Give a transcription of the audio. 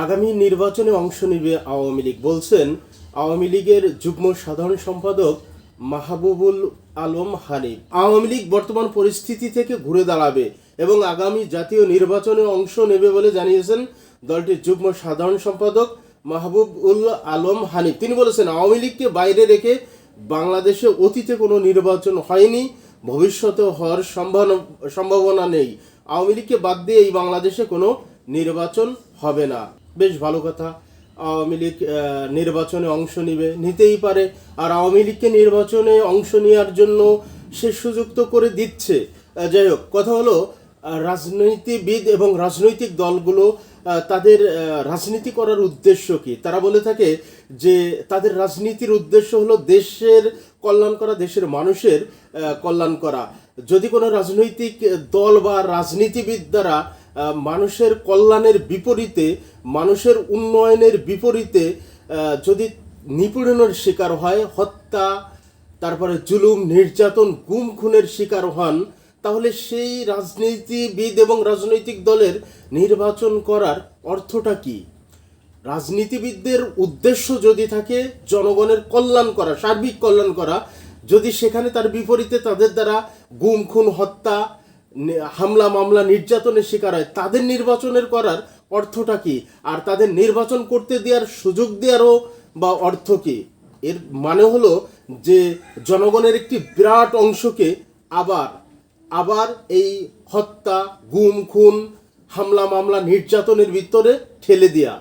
আগামী নির্বাচনে অংশ নেবে আওয়ামী লীগ বলছেন। আওয়ামী লীগের যুগ্ম সাধারণ সম্পাদক মাহবুবুল আলম হানিফ। আওয়ামী লীগ বর্তমান পরিস্থিতি থেকে ঘুরে দাঁড়াবে এবং আগামী জাতীয় নির্বাচনে অংশ নেবে বলে জানিয়েছেন দলটির যুগ্ম সাধারণ সম্পাদক মাহবুবুল আলম হানিফ। তিনি বলেছেন, আওয়ামী লীগকে বাইরে রেখে বাংলাদেশে অতীতে কোনো নির্বাচন হয়নি ভবিষ্যতে হওয়ার সম্ভাবনা নেই। আওয়ামী লীগকে বাদ দিয়ে এই বাংলাদেশে কোনো নির্বাচন হবে না। বেশ ভালো কথা। আওয়ামী লীগ নির্বাচনে অংশ নিবে, নিতেই পারে। আর আওয়ামী লীগকে নির্বাচনে অংশ নেওয়ার জন্য সে সুযোগ তো করে দিচ্ছে। যাই হোক, কথা হলো রাজনীতিবিদ এবং রাজনৈতিক দলগুলো তাদের রাজনীতি করার উদ্দেশ্য কি? তারা বলে থাকে যে, তাদের রাজনীতির উদ্দেশ্য হলো দেশের কল্যাণ করা, দেশের মানুষের কল্যাণ করা। যদি কোনো রাজনৈতিক দল বা রাজনীতিবিদ দ্বারা মানুষের কল্যাণের বিপরীতে, মানুষের উন্নয়নের বিপরীতে যদি নিপীড়নের শিকার হয়, হত্যা, তারপরে জুলুম, নির্যাতন, গুম খুনের শিকার হন, তাহলে সেই রাজনীতিবিদ এবং রাজনৈতিক দলের নির্বাচন করার অর্থটা কি? রাজনীতিবিদদের উদ্দেশ্য যদি থাকে, জনগণের কল্যাণ করা, সার্বিক কল্যাণ করা, যদি সেখানে তার বিপরীতে তাদের দ্বারা গুম, খুন, হত্যা হামলা মামলা নির্যাতনের শিকার হয়। তাদের নির্বাচনের করার অর্থটা কি? আর তাদের নির্বাচন করতে দেওয়ার সুযোগ দেওয়ারও বা অর্থ কি? এর মানে হলো যে জনগণের একটি বিরাট অংশকে আবার আবার এই হত্যা, গুম, খুন, হামলা, মামলা, নির্যাতনের ভিতরে ঠেলে দেয়া।